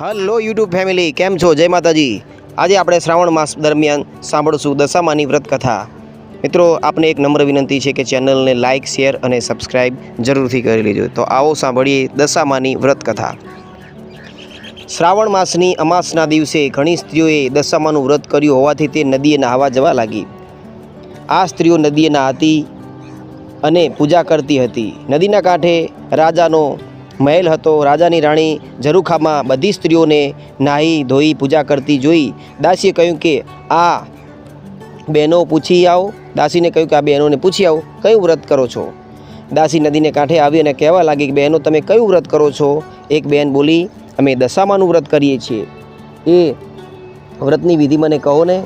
Hello YouTube family, કેમ છો? જય માતાજી. આજે આપણે શ્રાવણ માસ દરમિયાન સાંભળશું દશામાની વ્રત કથા મિત્રો, આપને એક નમ્ર વિનંતી છે કે ચેનલને લાઇક શેર અને સબસ્ક્રાઇબ જરૂરથી કરી લેજો. તો આવો સાંભળીએ દશામાની વ્રત કથા શ્રાવણ માસની અમાસના દિવસે ઘણી સ્ત્રીઓએ દશામાનું વ્રત કર્યું હોવાથી તે નદીએ નહાવા જવા લાગી. આ સ્ત્રીઓ નદીએ નહાતી અને પૂજા કરતી હતી. નદીના કાંઠે રાજાનો મહેલ હતો. રાજાની રાણી ઝરૂખામાં બધી સ્ત્રીઓને નાહી ધોઈ પૂજા કરતી જોઈ દાસીએ કહ્યું કે, આ બહેનો પૂછી આવો. દાસીને કહ્યું કે, આ બહેનોને પૂછી આવો, કયું વ્રત કરો છો? દાસી નદીને કાંઠે આવી અને કહેવા લાગી કે, બહેનો, તમે કયું વ્રત કરો છો? એક બહેન બોલી, અમે દશામાનું વ્રત કરીએ છીએ. એ વ્રતની વિધિ મને કહો ને.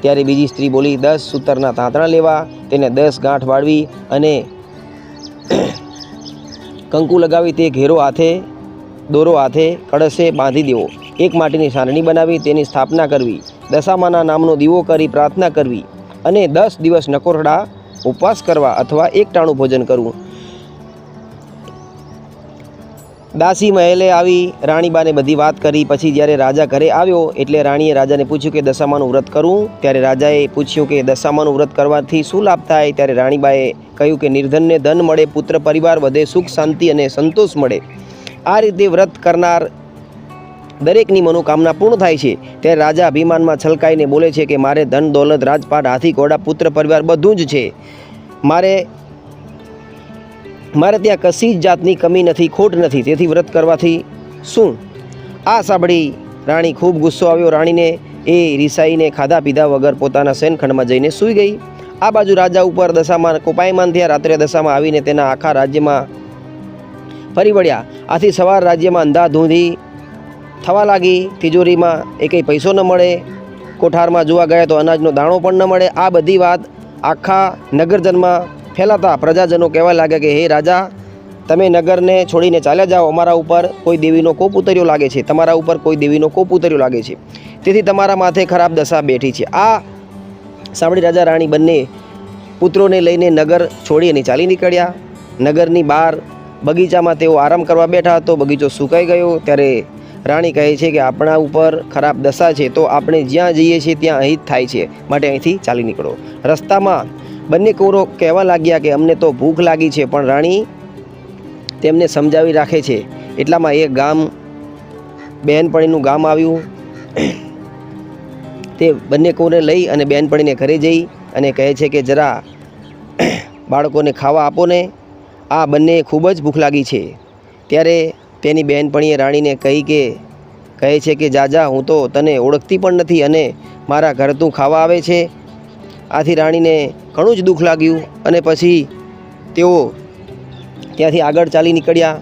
ત્યારે બીજી સ્ત્રી બોલી, દસ સૂતરના તાંતણા લેવા, તેને દસ ગાંઠ વાળવી અને કંકુ લગાવી તે ઘેરો હાથે, દોરો હાથે, કળશે બાંધી દેવો. એક માટીની સારણી બનાવી, તેની સ્થાપના કરવી. દશામાના નામનો દીવો કરી પ્રાર્થના કરવી. અને દસ દિવસ નકોરડા ઉપવાસ કરવા અથવા એક ટાણું ભોજન કરવું. દાસી મહેલે આવી રાણીબાને બધી વાત કરી. પછી જ્યારે રાજા ઘરે આવ્યો, એટલે રાણીએ રાજાને પૂછ્યું કે દશામાનું વ્રત કરું? ત્યારે રાજાએ પૂછ્યું કે દશામાનું વ્રત કરવાથી શું લાભ થાય? ત્યારે રાણીબાએ કહ્યું કે નિર્ધનને ધન મળે, પુત્ર પરિવાર વધે, સુખ, શાંતિ અને સંતોષ મળે. આ રીતે વ્રત કરનાર દરેકની મનોકામના પૂર્ણ થાય છે. ત્યારે રાજા અભિમાનમાં છલકાઈને બોલે છે કે, મારે ધન, દોલત, રાજપાટ, હાથી, ઘોડા, પુત્ર, પરિવાર બધું જ છે. મારે મારે ત્યાં કશી જ જાતની કમી નથી, ખોટ નથી. તેથી વ્રત કરવાથી શું? આ સાંભળી રાણી ખૂબ ગુસ્સો આવ્યો. રાણીને એ રિસાઈને ખાધા પીધા વગર પોતાના શયનખંડમાં જઈને સૂઈ ગઈ. આ બાજુ રાજા ઉપર દશામાં કોપાયમાન થયા રાત્રે દશામાં આવીને તેના આખા રાજ્યમાં ફરી વળ્યા. આથી સવાર રાજ્યમાં અંધાધૂંધી થવા લાગી. તિજોરીમાં એકેય પૈસો ન મળે. કોઠારમાં જોવા ગયા તો અનાજનો દાણો પણ ન મળે. આ બધી વાત આખા નગરજનમાં ફેલાતા પ્રજાજનો કહેવા લાગ્યા કે, હે રાજા, તમે નગરને છોડીને ચાલ્યા જાઓ. અમારા ઉપર કોઈ દેવીનો કોપ ઉતર્યો લાગે છે. તમારા ઉપર કોઈ દેવીનો કોપ ઉતર્યો લાગે છે. તેથી તમારા માથે ખરાબ દશા બેઠી છે. આ સાંભળી રાજા રાણી બંને પુત્રોને લઈને નગર છોડી અને ચાલી નીકળ્યા. નગરની બહાર બગીચામાં તેઓ આરામ કરવા બેઠા તો બગીચો સુકાઈ ગયો. ત્યારે રાણી કહે છે કે, આપણા ઉપર ખરાબ દશા છે, તો આપણે જ્યાં જઈએ છીએ ત્યાં અહીં જ થાય છે. માટે અહીંથી ચાલી નીકળો. રસ્તામાં બંને કૌરો કહેવા લાગ્યા કે અમને તો ભૂખ લાગી છે, પણ રાણી તેમને સમજાવી રાખે છે. એટલામાં એક ગામ બહેનપણીનું ગામ આવ્યું. તે બંને કૌરને લઈ અને બહેનપણીને ઘરે જઈ અને કહે છે કે, જરા બાળકોને ખાવા આપો ને. આ બંને ખૂબ જ ભૂખ લાગી છે. ત્યારે તેની બહેનપણીએ રાણીને કહી કે, કહે છે કે, જાજા, હું તો તને ઓળખતી પણ નથી અને મારા ઘર તું ખાવા આવે છે. આથી રાણીને ઘણું જ દુઃખ લાગ્યું અને પછી તેઓ ત્યાંથી આગળ ચાલી નીકળ્યા.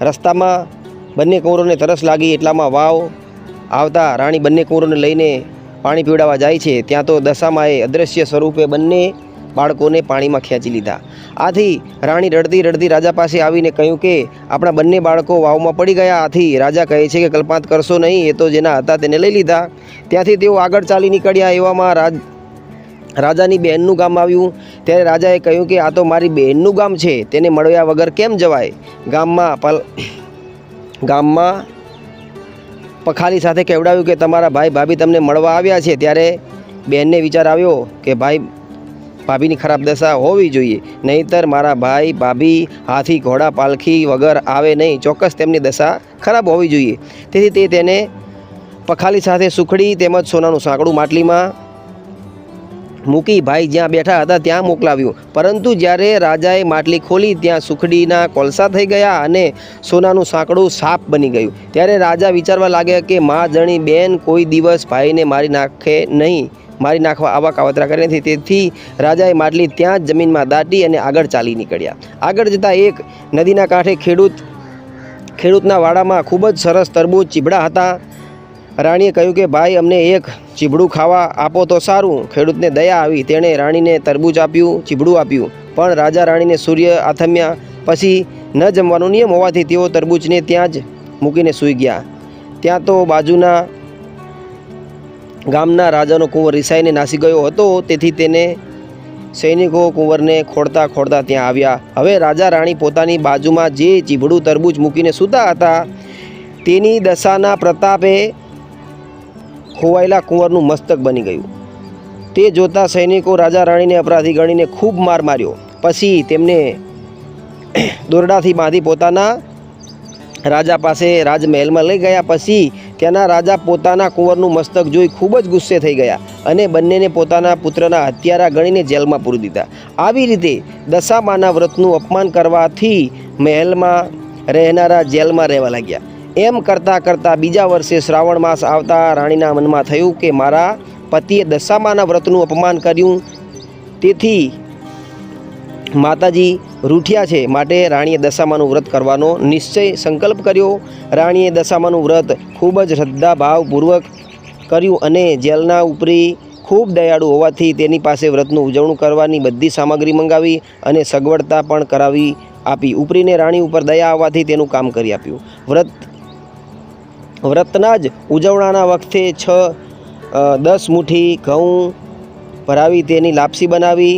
રસ્તામાં બંને કુંવરોને તરસ લાગી, એટલામાં વાવ આવતા રાણી બંને કુંવરોને લઈને પાણી પીવડાવવા જાય છે. ત્યાં તો દશામાએ અદૃશ્ય સ્વરૂપે બંને બાળકોને પાણીમાં ખેંચી લીધા. આથી રાણી રડતી રડતી રાજા પાસે આવીને કહ્યું કે, આપણા બંને બાળકો વાવમાં પડી ગયા. આથી રાજા કહે છે કે, કલ્પાંત કરશો નહીં, એ તો જેના હતા તેને લઈ લીધા. ત્યાંથી તેઓ આગળ ચાલી નીકળ્યા એવામાં રાજ, રાજાની બહેનનું ગામ આવ્યું. ત્યારે રાજાએ કહ્યું કે, આ તો મારી બહેનનું ગામ છે, તેને મળ્યા વગર કેમ જવાય? ગામમાં પલ, ગામમાં પખાલી સાથે કહેવડાવ્યું કે, તમારા ભાઈ ભાભી તમને મળવા આવ્યા છે. ત્યારે બહેનને વિચાર આવ્યો કે, ભાઈ ભાભીની ખરાબ દશા હોવી જોઈએ. નહીંતર મારા ભાઈ, ભાભી, હાથી, ઘોડા, પાલખી વગર આવે નહીં. ચોક્કસ તેમની દશા ખરાબ હોવી જોઈએ. તેથી તે તેને પખાલી સાથે સુખડી તેમજ સોનાનું સાંકડું માટલીમાં મૂકી ભાઈ જ્યાં બેઠા હતા ત્યાં મોકલાવ્યું. પરંતુ જ્યારે રાજાએ માટલી ખોલી, ત્યાં સુખડીના કોલસા થઈ ગયા અને સોનાનું સાંકડું સાપ બની ગયું. ત્યારે રાજા વિચારવા લાગ્યા કે, મા, જણી બેન કોઈ દિવસ ભાઈને મારી નાખે નહીં. મારી નાખવા આવા કાવતરા કરી નથી. તેથી રાજાએ માટલી ત્યાં જ જમીનમાં દાટી અને આગળ ચાલી નીકળ્યા. આગળ જતાં એક નદીના કાંઠે ખેડૂત, ખેડૂતના વાડામાં ખૂબ જ સરસ તરબૂચ ચીબડા હતા. રાણીએ કહ્યું કે, ભાઈ, અમને એક ચીબડું ખાવા આપો તો સારું. ખેડૂતને દયા આવી. તેણે રાણીને તરબૂચ આપ્યું, ચીબડું આપ્યું. પણ રાજા રાણીને સૂર્ય આથમ્યા. પછી ન જમવાનો નિયમ હોવાથી તેઓ તરબૂચને ત્યાં જ મૂકીને સૂઈ ગયા. ત્યાં તો બાજુના ગામના રાજાનો કુંવર રિસાઈને નાસી ગયો હતો, તેથી તેને સૈનિકો કુંવરને ખોડતા ખોડતા ત્યાં આવ્યા. હવે રાજા રાણી પોતાની બાજુમાં જે ચીભડું તરબૂચ મૂકીને સૂતા હતા, તેની દશાના પ્રતાપે ખોવાયેલા કુંવરનું મસ્તક બની ગયું. તે જોતા સૈનિકો રાજા રાણીને અપરાધી ગણીને ખૂબ માર માર્યો. પછી તેમને દોરડાથી બાંધી પોતાના રાજા પાસે રાજમહેલમાં લઈ ગયા. પછી ત્યાંના રાજા પોતાના કુંવરનું મસ્તક જોઈ ખૂબ જ ગુસ્સે થઈ ગયા અને બંનેને પોતાના પુત્રના હત્યારા ગણીને જેલમાં પૂરી દીધા. આવી રીતે દશામાના વ્રતનું અપમાન કરવાથી મહેલમાં રહેનારા જેલમાં રહેવા લાગ્યા. એમ કરતાં કરતાં બીજા વર્ષે શ્રાવણ માસ આવતા રાણીના મનમાં થયું કે મારા પતિએ દશામાના વ્રતનું અપમાન કર્યું. તેથી માતાજી રૂઠ્યા છે માટે રાણીએ દશામાનું વ્રત કરવાનો નિશ્ચય સંકલ્પ કર્યો. રાણીએ દશામાનું વ્રત ખૂબ જ શ્રદ્ધાભાવપૂર્વક કર્યું અને જેલના ઉપરી ખૂબ દયાળુ હોવાથી તેની પાસે વ્રતનું ઉજવણું કરવાની બધી સામગ્રી મંગાવી અને સગવડતા પણ કરાવી આપી. ઉપરીને રાણી ઉપર દયા આવવાથી તેનું કામ કરી આપ્યું. વ્રત, વ્રતના જ ઉજવણાના વખતે છ દસ મુઠ્ઠી ઘઉં ભરાવી તેની લાપસી બનાવી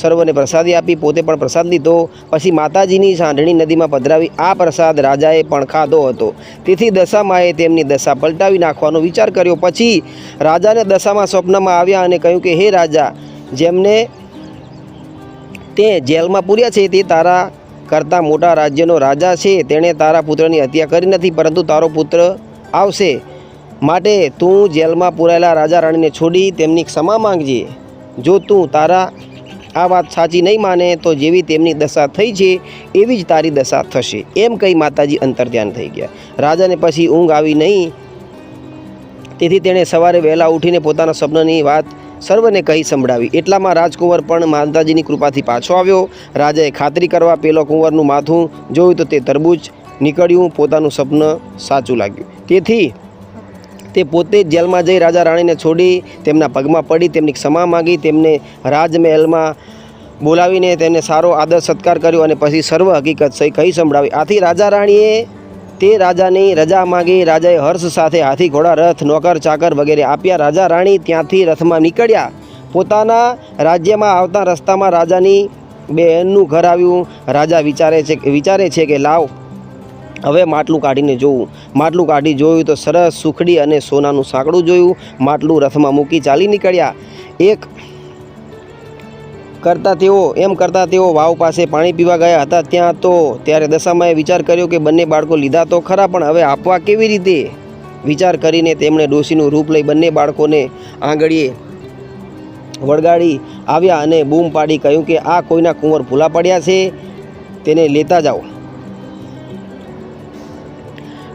સર્વને પ્રસાદી આપી, પોતે પણ પ્રસાદ લીધો. પછી માતાજીની સાંઢણી નદીમાં પધરાવી આ પ્રસાદ રાજાએ પણ ખાધો હતો. તેથી દશામાએ તેમની દશા પલટાવી નાખવાનો વિચાર કર્યો. પછી રાજાને દશામાં સ્વપ્નમાં આવ્યા અને કહ્યું કે, હે રાજા, જેમને તે જેલમાં પૂર્યા છે, તે તારા કરતાં મોટા રાજ્યનો રાજા છે. તેણે તારા પુત્રની હત્યા કરી નથી, પરંતુ તારો પુત્ર આવશે. માટે તું જેલમાં પૂરાયેલા રાજા રાણીને છોડી તેમની ક્ષમા માંગજે. જો તું તારા આ વાત સાચી નહીં માને તો જેવી તેમની દશા થઈ છે, એવી જ તારી દશા થશે. એમ કહી માતાજી અંતર્ધ્યાન થઈ ગયા. રાજાને પછી ઊંઘ આવી નહીં. તેથી તેણે સવારે વહેલા ઉઠીને પોતાના સ્વપ્નની વાત સર્વને કહી સંભળાવી. એટલામાં રાજકુંવર પણ માતાજીની કૃપાથી પાછો આવ્યો. રાજાએ ખાતરી કરવા પેલો કુંવરનું માથું જોયું તો તે તરબૂચ નીકળ્યું. પોતાનું સ્વપ્ન સાચું લાગ્યું. તેથી તે પોતે જ જેલમાં જઈ રાજા રાણીને છોડી તેમના પગમાં પડી, તેમની ક્ષમા માંગી, તેમને રાજમહેલમાં બોલાવીને તેને સારો આદર સત્કાર કર્યો અને પછી સર્વ હકીકત સહી કહી સંભળાવી. આથી રાજા રાણીએ તે રાજાની રજા માંગી, રાજાએ હર્ષ સાથે હાથી ઘોડા, રથ, નોકર, ચાકર વગેરે આપ્યા. રાજા રાણી ત્યાંથી રથમાં નીકળ્યા. પોતાના રાજ્યમાં આવતા રસ્તામાં રાજાની બહેનનું ઘર આવ્યું. રાજા વિચારે છે વિચારે છે કે લાવ હવે માટલું કાઢીને જોવું માટલું કાઢી જોયું તો સરસ સુખડી અને સોનાનું સાંકડું જોયું. માટલું રથમાં મૂકી ચાલી નીકળ્યા. એક કરતાં તેઓ, એમ કરતાં તેઓ વાવ પાસે પાણી પીવા ગયા હતા. ત્યાં તો ત્યારે દશામાએ વિચાર કર્યો કે બંને બાળકો લીધા તો ખરા, પણ હવે આપવા કેવી રીતે? વિચાર કરીને તેમણે ડોશીનું રૂપ લઈ બંને બાળકોને આંગળીએ વળગાડી આવ્યા અને બૂમ પાડી કહ્યું કે આ કોઈના કુંવર ભૂલા પડ્યા છે, તેને લેતા જાઓ.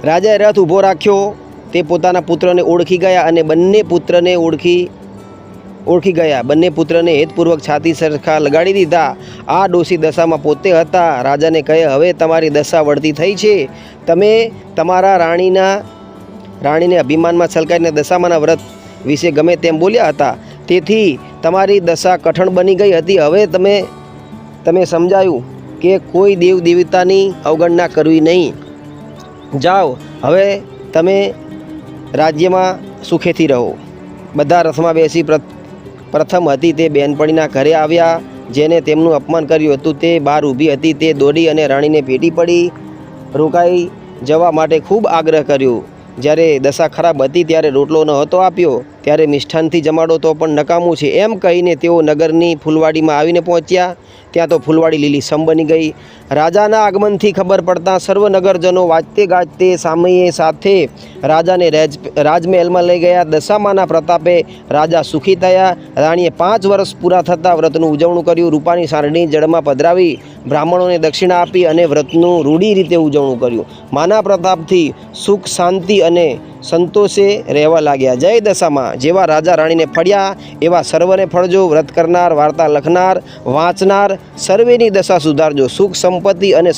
રાજાએ રથ ઊભો રાખ્યો. તે પોતાના પુત્રને ઓળખી ગયા અને બંને પુત્રને ઓળખી ઓળખી ગયા. બંને પુત્રને હેતપૂર્વક છાતી સરખા લગાડી દીધા. આ ડોસી દશામાં પોતે હતા. રાજાને કહે, હવે તમારી દશા વળતી થઈ છે. તમે તમારા રાણીના, રાણીને અભિમાનમાં છલકાઈને દશામાના વ્રત વિશે ગમે તેમ બોલ્યા હતા. તેથી તમારી દશા કઠણ બની ગઈ હતી. હવે તમે તમે સમજાયું કે કોઈ દેવ દેવતાની અવગણના કરવી નહીં. જાઓ. હવે તમે રાજ્યમાં સુખેથી રહો. બધા રથમાં બેસી પ્ર- પ્રથમ હતી તે બેનપણીના ઘરે આવ્યા, જેને તેમનું અપમાન કર્યું હતું તે બહાર ઊભી હતી, તે દોડી અને રાણીને ભેટી પડી, રોકાઈ જવા માટે ખૂબ આગ્રહ કર્યો. જ્યારે દશા ખરાબ હતી ત્યારે રોટલો નહોતો આપ્યો. ત્યારે મિષ્ઠાનથી જમાડો તો પણ નકામું છે. એમ કહીને તેઓ નગરની ફૂલવાડીમાં આવીને પહોંચ્યા. ત્યાં તો ફૂલવાડી લીલી સમ બની ગઈ. રાજાના આગમનથી ખબર પડતા સર્વ નગરજનો વાજતે ગાજતે સામયે સાથે રાજાને રાજ રાજમહેલમાં લઈ ગયા. દશામાના પ્રતાપે રાજા સુખી થયા. રાણીએ પાંચ વર્ષ પૂરા થતાં વ્રતનું ઉજવણું કર્યું. રૂપાની સારણી જળમાં પધરાવી બ્રાહ્મણોને દક્ષિણા આપી અને વ્રતનું રૂઢી રીતે ઉજવણું કર્યું. માના પ્રતાપથી સુખ, શાંતિ અને સંતોષે રહેવા લાગ્યા. જય દશામાં જેવા રાજા રાણીને ફળ્યા, એવા સર્વને ફળજો, વ્રત કરનાર, વાર્તા લખનાર, વાંચનાર, સર્વેની દશા સુધારજો, સુખ સંપત્તિ અને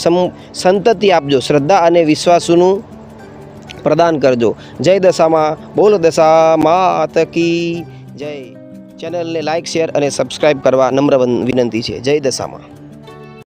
સંતતિ આપજો, શ્રદ્ધા અને વિશ્વાસનું પ્રદાન કરજો. જય દશામાં, બોલ દશા માત જય. ચેનલને લાઇક શેર અને સબસ્ક્રાઇબ કરવા નમ્ર વિનંતી છે. જય દશામાં.